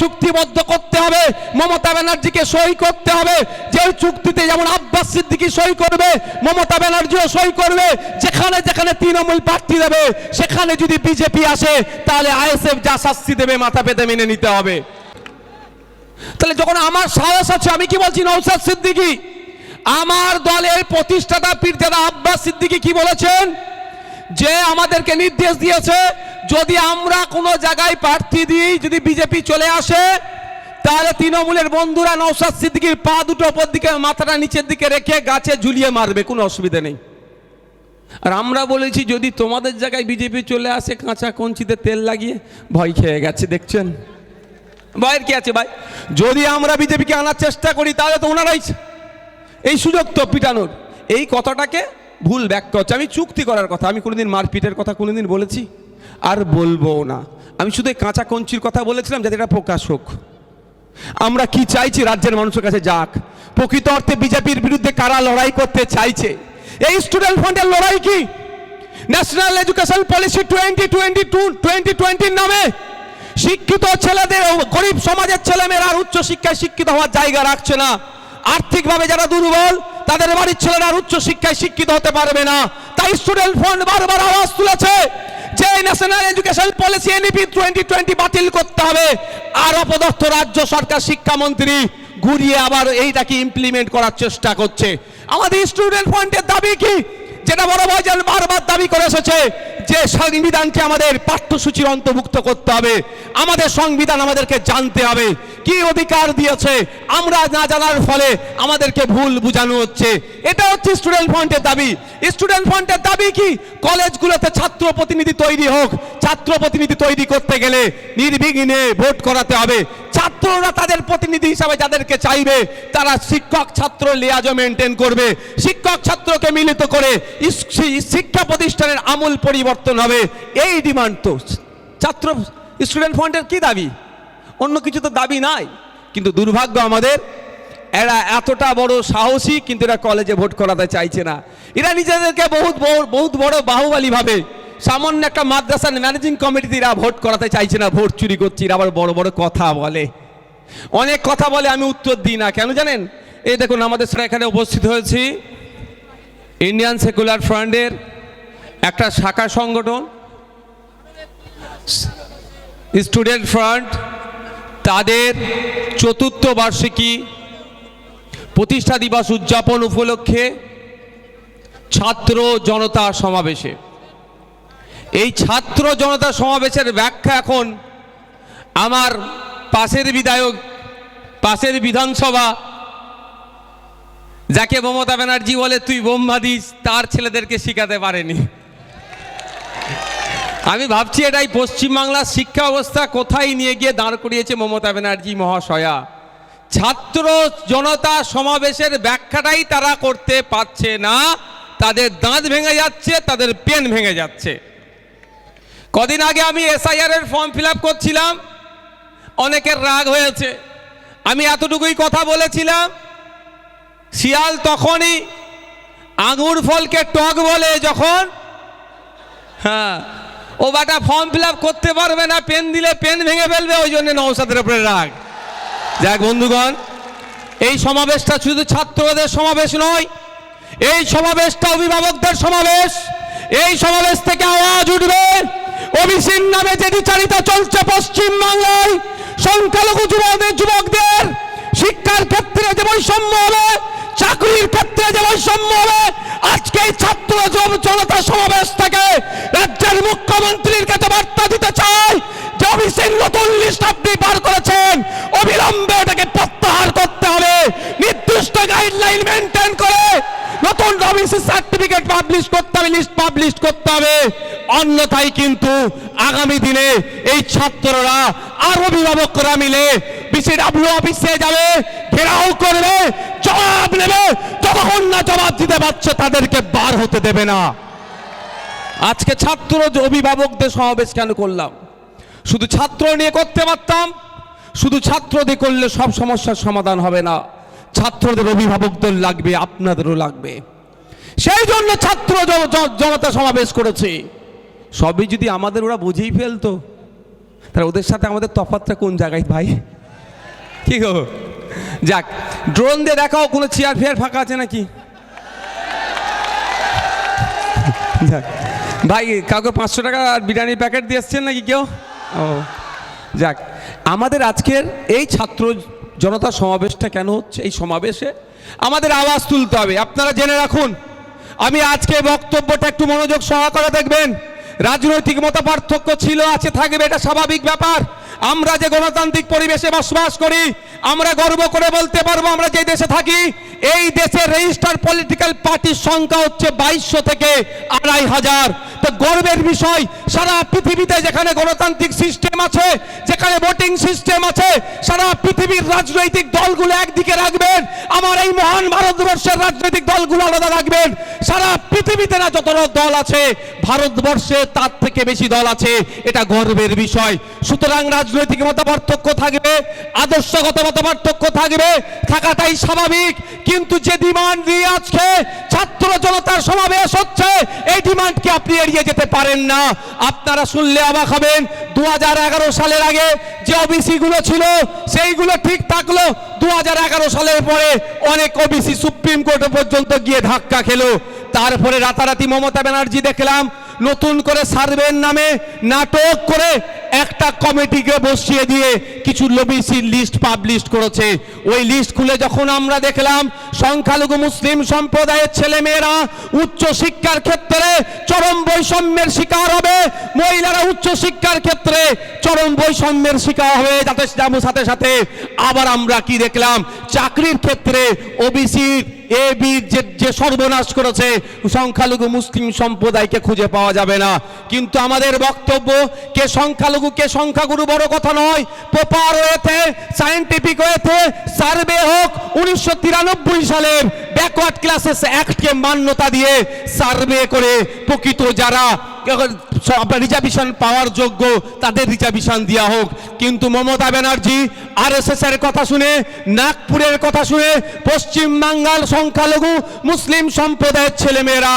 চুক্তিবদ্ধ করতে হবে। মমতা ব্যানার্জিকে সই করতে হবে। যে চুক্তিতে যেমন আব্বাস সিদ্দিকি সই করবে, মমতা ব্যানার্জিও সই করবে। যেখানে যেখানে তৃণমূল প্রার্থী দেবে, সেখানে যদি বিজেপি আসে, তাহলে আইএসএফ যা শাস্তি দেবে, মাথা পেতে মেনে নিতে হবে। তাহলে যখন আমার সাহস আছে, আমি কি বলছি নৌসাদ সিদ্দিকি? আমার দলের প্রতিষ্ঠাতা পীরজাদা আব্বাস সিদ্দিকি কি বলেছেন? যে আমাদেরকে নির্দেশ দিয়েছে যদি আমরা কোনো জায়গায় প্রার্থী দিই যদি বিজেপি চলে আসে, তাহলে তৃণমূলের বন্ধুরা নৌসাদ সিদ্দিকির পা দুটো ওপর দিকে, মাথাটা নিচের দিকে রেখে গাছে ঝুলিয়ে মারবে, কোনো অসুবিধা নেই। আর আমরা বলেছি, যদি তোমাদের জায়গায় বিজেপি চলে আসে, কাঁচা কঞ্চিতে তেল লাগিয়ে ভয় খেয়ে গেছে, দেখছেন? ভয়ের কি আছে ভাই? যদি আমরা বিজেপিকে আনার চেষ্টা করি, তাহলে তো ওনারাই এই সুযোগ তো পিটানোর। এই কথাটাকে ভুল ব্যাখ্যা হচ্ছে। আমি চুক্তি করার কথা, আমি কোনোদিন মারপিটের কথা কোনোদিন বলেছি। আর বলব না। আমি শুধু কাঁচা কঞ্চির কথা বলেছিলাম যাতে এটা প্রকাশ হোক। আমরা কি চাইছি রাজ্যের মানুষের কাছে যাক? প্রকৃত অর্থে বিজেপির বিরুদ্ধে কারা লড়াই করতে চাইছে? এই স্টুডেন্ট ফান্ডের লড়াই কি? National education policy twenty twenty two twenty টোয়েন্টির নামে শিক্ষিত ছেলেদের গরিব সমাজের ছেলেমেয়েরা আর উচ্চ শিক্ষায় শিক্ষিত হওয়ার জায়গা রাখছে না। আর্থিকভাবে যারা দুর্বল, তাদের বাড়ির ছেলেরা আর উচ্চ শিক্ষায় শিক্ষিত হতে পারবে না। তাই স্টুডেন্ট ফান্ড বারবার আওয়াজ তুলেছে। যে national education policy NEP twenty twenty বাতিল করতে হবে। আর অপদস্থ রাজ্য সরকার শিক্ষামন্ত্রী ঘুরিয়ে আবার এইটাকে ইমপ্লিমেন্ট করার চেষ্টা করছে। আমাদের স্টুডেন্ট ফ্রন্টের দাবি কি? যেটা বড় ভাইজান বারবার দাবি করে এসেছে যে সংবিধানকে আমাদের পাঠ্যসূচির অন্তর্ভুক্ত করতে হবে, আমাদের সংবিধান আমাদেরকে জানতে হবে। কি অধিকার দিয়েছে, আমরা না জানার ফলে আমাদেরকে ভুল বোঝানো হচ্ছে। এটা হচ্ছে স্টুডেন্ট ফ্রন্টের দাবি। স্টুডেন্ট ফ্রন্টের দাবি কি? কলেজগুলোতে ছাত্র প্রতিনিধি তৈরি হোক, ছাত্র প্রতিনিধি তৈরি করতে গেলে নির্বিঘ্নে ভোট করাতে হবে। ছাত্ররা তাদের প্রতিনিধি হিসাবে যাদেরকে চাইবে, তারা শিক্ষক ছাত্র লিয়াজও মেনটেন করবে। শিক্ষক ছাত্রকে মিলিত করে শিক্ষা প্রতিষ্ঠানের আমূল পরিবর্তন হবে। এই ডিমান্ড তো। ছাত্র স্টুডেন্ট ফ্রন্টের কি দাবি? অন্য কিছু তো দাবি নাই। কিন্তু দুর্ভাগ্য আমাদের, এরা এতটা বড় সাহসী, কিন্তু এরা কলেজে ভোট করাতে চাইছে না। এরা নিজেদেরকে বহুত বহুত বড় বাহুবালী ভাবে সামান্য একটা মাদ্রাসার ম্যানেজিং কমিটিতে এরা ভোট করাতে চাইছে না ভোট চুরি করছে। এরা আবার বড় বড় কথা বলে। অনেক কথা বলে, আমি উত্তর দিই না। কেন জানেন? এই দেখুন, আমাদের এখানে উপস্থিত হয়েছি। ইন্ডিয়ান সেকুলার ফ্রন্টের একটা শাখা সংগঠন, স্টুডেন্ট ফ্রন্ট, তাদের চতুর্থ বার্ষিকী প্রতিষ্ঠা দিবস উদযাপন উপলক্ষে ছাত্র জনতা সমাবেশে। এই ছাত্র জনতা সমাবেশের ব্যাখ্যা এখন আমার পাশের বিধায়ক, পাশের বিধানসভা, যাকে মমতা ব্যানার্জি বলে তুই বোম্বা দিস তার ছেলেদেরকে শিখাতে পারেনি। আমি ভাবছি এটাই পশ্চিমবাংলার শিক্ষা ব্যবস্থা কোথায় নিয়ে গিয়ে দাঁড় করিয়েছে মমতা ব্যানার্জি মহাশয়া। ছাত্র জনতা সমাবেশের ব্যাখ্যাটাই তারা করতে পারছে না। তাদের দাঁত ভেঙে যাচ্ছে, তাদের পেন ভেঙে যাচ্ছে। কদিন আগে আমি এসআইআর এর ফর্ম ফিল করছিলাম। অনেকের রাগ হয়েছে। আমি এতটুকুই কথা বলেছিলাম। শিয়াল তখনই আঙুর ফলকে টক বলে যখন হ্যাঁ ও বাটা ফর্ম ফিল করতে পারবে না পেন দিলে পেন ভেঙে ফেলবে, ওই জন্য নৌসাদের উপরে রাগ। যাক বন্ধুগণ, এই সমাবেশটা শুধু ছাত্রদের সমাবেশ নয়, এই সমাবেশটা অভিভাবকদের সমাবেশ, এই সমাবেশ থেকে আওয়াজ উঠবে। ওবিসির নামে যে বিচারিতা চলছে পশ্চিম বাংলায় সংখ্যালঘু যুবকদের যুবকদের শিক্ষার ক্ষেত্রে যে বৈষম্য হবে, চাকরির ক্ষেত্রে যে বৈষম্য হবে আজকে ছাত্র জন- জনতা সমাবেশ থেকে রাজ্যের মুখ্যমন্ত্রীর কাছে বার্তা দিতে চাই যে অফিসের নতুন লিস্ট আপনি বার করেছেন। অবিলম্বে ওটাকে প্রত্যাহার করতে হবে। নির্দিষ্ট গাইডলাইন মেনটেন করে নতুন অফিসি সার্টিফিকেট পাবলিশ করতে হবে লিস্ট পাবলিশ করতে হবে। অন্যথায় কিন্তু আগামী দিনে এই ছাত্ররা আর অভিভাবকরা মিলে বিসিডাব্লিউ অফিসে যাবে, ঘেরাও করবে, জবাব নেবে যতক্ষণ না জবাব দিতে পারছে, তাদেরকে বার হতে দেবে না। আজকে ছাত্র অভিভাবকদের সমাবেশ কেন করলাম? শুধু ছাত্র নিয়ে করতে পারতাম, শুধু ছাত্রদের করলে সব সমস্যার সমাধান হবে না। ছাত্রদের অভিভাবকদের লাগবে, আপনাদেরও লাগবে। সেই জন্য ছাত্র জনতা সমাবেশ করেছে। সবই যদি আমাদের ওরা বুঝেই ফেলতো, তাহলে ওদের সাথে আমাদের তফাতটা কোন জায়গায় ভাই? কি গো? যাক ড্রোন দিয়ে দেখাও, কোনো চেয়ার ফেয়ার ফাঁকা আছে নাকি? যাক, ভাই, কাউকে পাঁচশো টাকা বিরিয়ানির প্যাকেট দিয়ে এসছেন নাকি কেউ? ও, যাক, আমাদের আজকের এই ছাত্র জনতা সমাবেশটা কেন হচ্ছে? এই সমাবেশে আমাদের আওয়াজ তুলতে হবে, আপনারা জেনে রাখুন। আমি আজকে বক্তব্যটা একটু মনোযোগ সহকারে দেখবেন। রাজনৈতিক মত পার্থক্য ছিল, আছে, থাকবে, এটা স্বাভাবিক ব্যাপার। আমরা যে গণতান্ত্রিক পরিবেশে বসবাস করি, আমরা গর্ব করে বলতে পারব আমরা যে দেশে থাকি, এই দেশের রেজিস্টার পলিটিক্যাল পার্টির সংখ্যা হচ্ছে বাইশশো থেকে আড়াই হাজার। তো গর্বের বিষয়, সারা পৃথিবীতে যেখানে গণতান্ত্রিক সিস্টেম আছে, যেখানে ভোটিং সিস্টেম আছে, সারা পৃথিবীর রাজনৈতিক দলগুলো একদিকে রাখবেন আমার এই মহান ভারতবর্ষের রাজনৈতিক দলগুলো আলাদা রাখবেন। সারা পৃথিবীতে না যত দল আছে, ভারতবর্ষে তার থেকে বেশি দল আছে, এটা গর্বের বিষয়। সুতরাং রাজনৈতিক মত পার্থক্য থাকবে, আদর্শগত মত পার্থক্য থাকবে, থাকাটাই স্বাভাবিক। কিন্তু যে ডিমান্ড নিয়ে আজকে ছাত্র জনতার সমাবেশ হচ্ছে, এই ডিমান্ডকে আপনি এড়িয়ে যেতে পারেন না। আপনারা শুনলে অবাক হবেন দু হাজার এগারো সালের আগে যে ওবিসি গুলো ছিল, সেইগুলো ঠিক থাকল। দুহাজার এগারো সালের পরে অনেক ওবিসি সুপ্রিম কোর্ট পর্যন্ত গিয়ে ধাক্কা খেলো। তারপরে রাতারাতি মমতা ব্যানার্জি দেখলাম নতুন করে সার্ভের নামে নাটক করে একটা কমিটিকে বসিয়ে দিয়ে কিছু লবিসির লিস্ট পাবলিশ করেছে। ওই লিস্ট খুলে যখন আমরা দেখলাম সংখ্যালঘু মুসলিম সম্প্রদায়ের ছেলেমেয়েরা উচ্চ শিক্ষার ক্ষেত্রে চরম বৈষম্যের শিকার হবে, মহিলারা উচ্চ শিক্ষার ক্ষেত্রে চরম বৈষম্যের শিকার হয়ে যাতে যেমন সাথে সাথে। আবার আমরা কি দেখলাম? চাকরির ক্ষেত্রে ওবিসি এ যে যে সর্বনাশ করেছে, সংখ্যালঘু মুসলিম সম্প্রদায়কে খুঁজে পাওয়া যাবে না। কিন্তু আমাদের বক্তব্য, কে সংখ্যালঘু, কে সংখ্যাগুরু বড় কথা নয়। প্রপার হয়েছে সায়েন্টিফিক হয়েছে সার্ভে হোক, উনিশশো তিরানব্বই সালের ব্যাকওয়ার্ড ক্লাসেস অ্যাক্টকে মান্যতা দিয়ে সার্ভে করে প্রকৃত যারা রিজার্ভেশন পাওয়ার যোগ্য, তাদের রিজার্ভেশন দেওয়া হোক। কিন্তু মমতা ব্যানার্জি আর এর কথা শুনে, নাগপুরের কথা শুনে, পশ্চিম বাঙ্গাল সংখ্যালঘু মুসলিম সম্প্রদায়ের ছেলেমেয়েরা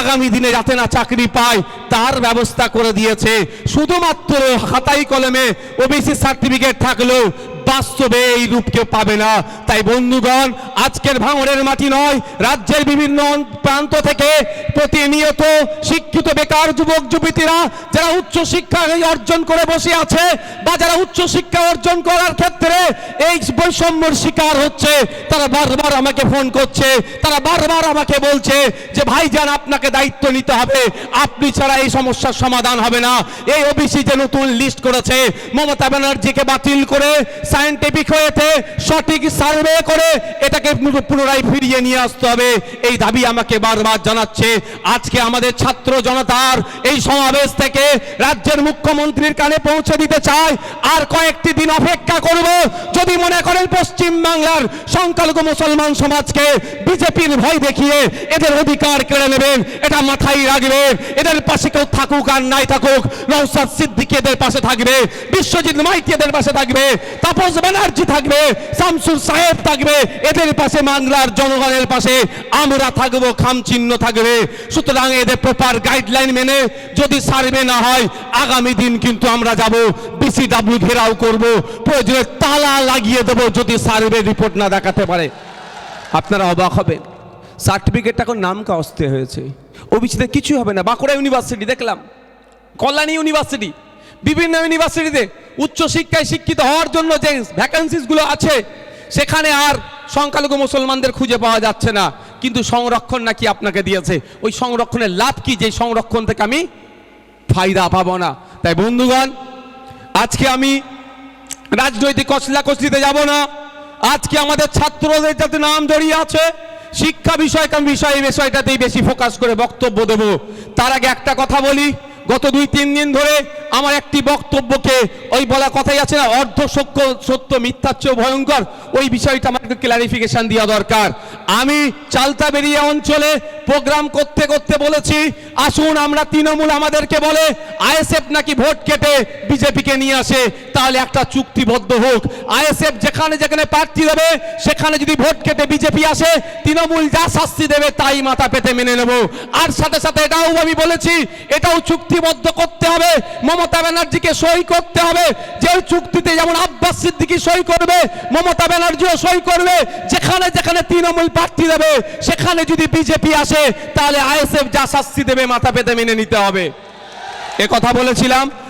আগামী দিনে যাতে না চাকরি পায়, তার ব্যবস্থা করে দিয়েছে। শুধুমাত্র খাতাই কলমে ওবিসি সার্টিফিকেট থাকলেও বাস্তবে এই রূপ কেউ পাবে না। তাই বন্ধুগণ, আজকের ভাঙড়ের মাটি নয়, রাজ্যের বিভিন্ন প্রান্ত থেকে প্রতিনিয়ত শিক্ষিত বেকার যুবক, যুবতীরা যারা উচ্চ শিক্ষা অর্জন করে বসে আছে বা যারা উচ্চ শিক্ষা অর্জন করার ক্ষেত্রে এই বৈষম্যর শিকার হচ্ছে, তারা বারবার আমাকে ফোন করছে, তারা বারবার আমাকে বলছে যে, ভাইজান, আপনাকে দায়িত্ব নিতে হবে। আপনি ছাড়া এই সমস্যার সমাধান হবে না। এই ওবিসি যে নতুন লিস্ট করেছে, মমতা ব্যানার্জিকে বাতিল করে সায়েন্টিফিক হয়েছে, সঠিক সার্ভে করে এটাকে পুনরায় ফিরিয়ে নিয়ে আসতে হবে। এই দাবি আমাকে বারবার জানাচ্ছে। আজকে আমাদের ছাত্র জনতার এই সমাবেশ থেকে রাজ্যের মুখ্যমন্ত্রীর কানে পৌঁছে দিতে চাই। আর কয়েকটি দিন অপেক্ষা করব। যদি মনে করেন পশ্চিম বাংলার সংখ্যালঘু মুসলমান সমাজকে বিজেপির ভয় দেখিয়ে এদের অধিকার কেড়ে নেবেন, এটা মাথায় রাখবেন এদের পাশে কেউ থাকুক আর নাই থাকুক নৌসাদ সিদ্দিকি এদের পাশে থাকবে, বিশ্বজিৎ মাইতি এদের পাশে থাকবে। তাপস ব্যানার্জি থাকবে, শামসুর সাহেব থাকবে, এদের পাশে বাংলার জনগণের পাশে আমরা থাকব খাম চিহ্ন থাকবে। সুতরাং এদের প্রপার গাইডলাইন মেনে যদি সার্ভে না হয়, আগামী দিন কিন্তু আমরা যাব বিসিডাব্লিউ ঘেরাও করব, প্রয়োজনে তালা লাগিয়ে দেবো যদি সার্ভে রিপোর্ট না দেখাতে পারে। আপনারা অবাক হবেন সার্টিফিকেটটা এখন নাম কাস্তে হয়েছে। ওবিসিতে কিছু হবে না, বাঁকুড়া ইউনিভার্সিটি দেখলাম, কল্যাণী ইউনিভার্সিটি বিভিন্ন ইউনিভার্সিটিতে উচ্চ শিক্ষায় শিক্ষিত হওয়ার জন্য যে ভ্যাকান্সিসগুলো আছে, সেখানে আর সংখ্যালঘু মুসলমানদের খুঁজে পাওয়া যাচ্ছে না। কিন্তু সংরক্ষণ নাকি আপনাকে দিয়েছে। ওই সংরক্ষণের লাভ কি? যে সংরক্ষণ থেকে আমি ফায়দা পাবো না। তাই বন্ধুগণ, আজকে আমি রাজনৈতিক কসলা কসলিতে যাব না। আজকে আমাদের ছাত্রদের যাতে নাম জড়িয়ে আছে, শিক্ষা বিষয় বিষয় এই বিষয়টাতেই বেশি ফোকাস করে বক্তব্য দেব। তার আগে একটা কথা বলি। গত দুই, তিন দিন ধরে আমার একটি বক্তব্যকে ওই বলা কথাই আছে না, অর্ধ সত্য সত্য মিথ্যার চেয়েও ভয়ঙ্কর। ওই বিষয়টা আমাকে ক্লারিফিকেশন দেওয়া দরকার। আমি চালতা বেরিয়া অঞ্চলে প্রোগ্রাম করতে করতে বলেছি, আসুন আমরা তৃণমূল আমাদেরকে বলে, আইএসএফ নাকি ভোট কেটে বিজেপিকে নিয়ে আসে, তাহলে একটা চুক্তিবদ্ধ হোক। আইএসএফ যেখানে যেখানে প্রার্থী দেবে, সেখানে যদি ভোট কেটে বিজেপি আসে, তৃণমূল যা শাস্তি দেবে, তাই মাথা পেতে মেনে নেব। আর সাথে সাথে এটাও আমি বলেছি, এটাও চুক্তি চুক্তিবদ্ধ করতে হবে, মমতা ব্যানার্জিকে সই করতে হবে যে চুক্তিতে যেমন আব্বাস সিদ্দিকি সই করবে, মমতা ব্যানার্জিও সই করবে, যেখানে যেখানে তৃণমূল প্রার্থী দেবে, সেখানে যদি বিজেপি আসে, তাহলে আইএসএফ যা শাস্তি দেবে মাথা পেতে মেনে নিতে হবে। এ কথা বলেছিলাম।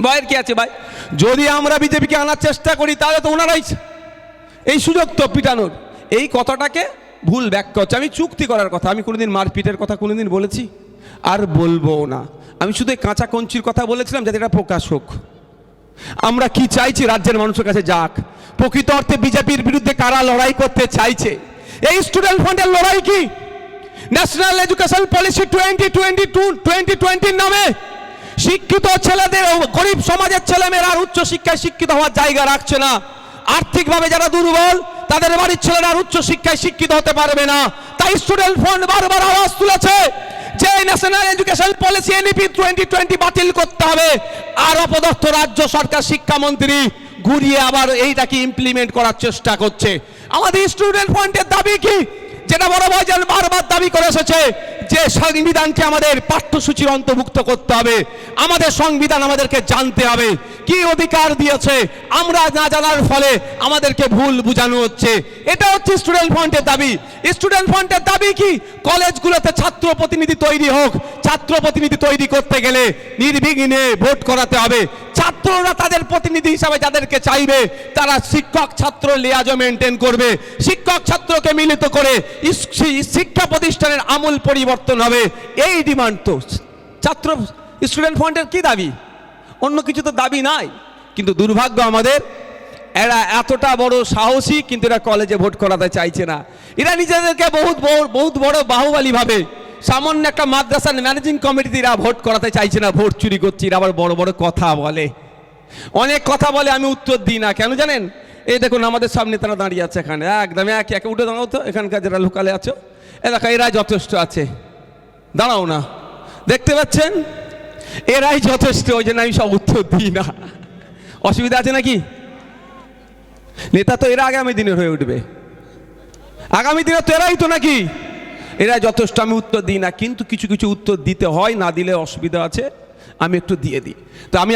ভয়ের কি আছে ভাই? যদি আমরা বিজেপিকে আনার চেষ্টা করি, তাহলে তো ওনারাই এই সুযোগ তো পিটানোর। এই কথাটাকে ভুল ব্যাখ্যা হচ্ছে। আমি চুক্তি করার কথা, আমি কোনোদিন মারপিটের কথা কোনোদিন বলেছি? আর বলব না। আমি শুধু কাঁচা কঞ্চির কথা বলেছিলাম যাতে এটা প্রকাশ হোক। আমরা কি চাইছি রাজ্যের মানুষের কাছে যাক? প্রকৃত অর্থে বিজেপির বিরুদ্ধে কারা লড়াই করতে চাইছে? এই স্টুডেন্ট ফান্ডের লড়াই কি? National education policy twenty twenty two twenty টোয়েন্টির নামে শিক্ষিত ছেলেদের গরিব সমাজের ছেলেমেয়েরা আর উচ্চ শিক্ষায় শিক্ষিত হওয়ার জায়গা রাখছে না। আর্থিকভাবে যারা দুর্বল, তাদের বাড়ির ছেলেরা আর উচ্চ শিক্ষায় শিক্ষিত হতে পারবে না। তাই স্টুডেন্ট ফান্ড বারবার আওয়াজ তুলেছে যে national education policy NEP twenty twenty বাতিল করতে হবে। আর অপদস্থ রাজ্য সরকার শিক্ষামন্ত্রী ঘুরিয়ে আবার এইটাকে ইমপ্লিমেন্ট করার চেষ্টা করছে। আমাদের স্টুডেন্ট ফান্ডের দাবি কি? যেটা বড় ভাইজান বারবার দাবি করে এসেছে যে সংবিধানকে আমাদের পাঠ্যসূচির অন্তর্ভুক্ত করতে হবে আমাদের সংবিধান আমাদেরকে জানতে হবে। কি অধিকার দিয়েছে? আমরা না জানার ফলে আমাদেরকে ভুল বোঝানো হচ্ছে। এটা হচ্ছে স্টুডেন্ট ফ্রন্টের দাবি। স্টুডেন্ট ফ্রন্টের দাবি কি? কলেজগুলোতে ছাত্র প্রতিনিধি তৈরি হোক। ছাত্র প্রতিনিধি তৈরি করতে গেলে নির্বিঘ্নে ভোট করাতে হবে। ছাত্ররা তাদের প্রতিনিধি হিসাবে যাদেরকে চাইবে, তারা শিক্ষক ছাত্র লিয়াজও মেনটেন করবে। শিক্ষক ছাত্রকে মিলিত করে শিক্ষা প্রতিষ্ঠানের আমূল পরিবর্তন হবে। এই ডিমান্ড তো। ছাত্র স্টুডেন্ট ফ্রন্টের কি দাবি? অন্য কিছু তো দাবি নাই। কিন্তু দুর্ভাগ্য আমাদের, এরা এতটা বড় সাহসী, কিন্তু এরা কলেজে ভোট করাতে চাইছে না। এরা নিজেদেরকে বহুত বহুত বড় বাহুবালী ভাবে সামান্য একটা মাদ্রাসার ম্যানেজিং কমিটিতে এরা ভোট করাতে চাইছে না ভোট চুরি করছে, এরা আবার বড় বড় কথা বলে। অনেক কথা বলে, আমি উত্তর দিই না। কেন জানেন? এই দেখুন, আমাদের সামনে তারা দাঁড়িয়ে আছে এখানে। একদম এক, একে, উঠে দাঁড়াও তো, এখানকার যারা লোকালে আছো। এ দেখো এরা যথেষ্ট আছে। দাঁড়াও না। দেখতে পাচ্ছেন? এরাই যথেষ্ট, ওই জন্য আমি সব উত্তর দিই না। অসুবিধা আছে নাকি? নেতা তো এরা আগামী দিনের হয়ে উঠবে। আগামী দিনে তো এরাই তো নাকি? এরা যথেষ্ট, আমি উত্তর দিই না, কিন্তু কিছু কিছু উত্তর দিতে হয়, না দিলে অসুবিধা আছে, আমি একটু দিয়ে দিই। তো আমি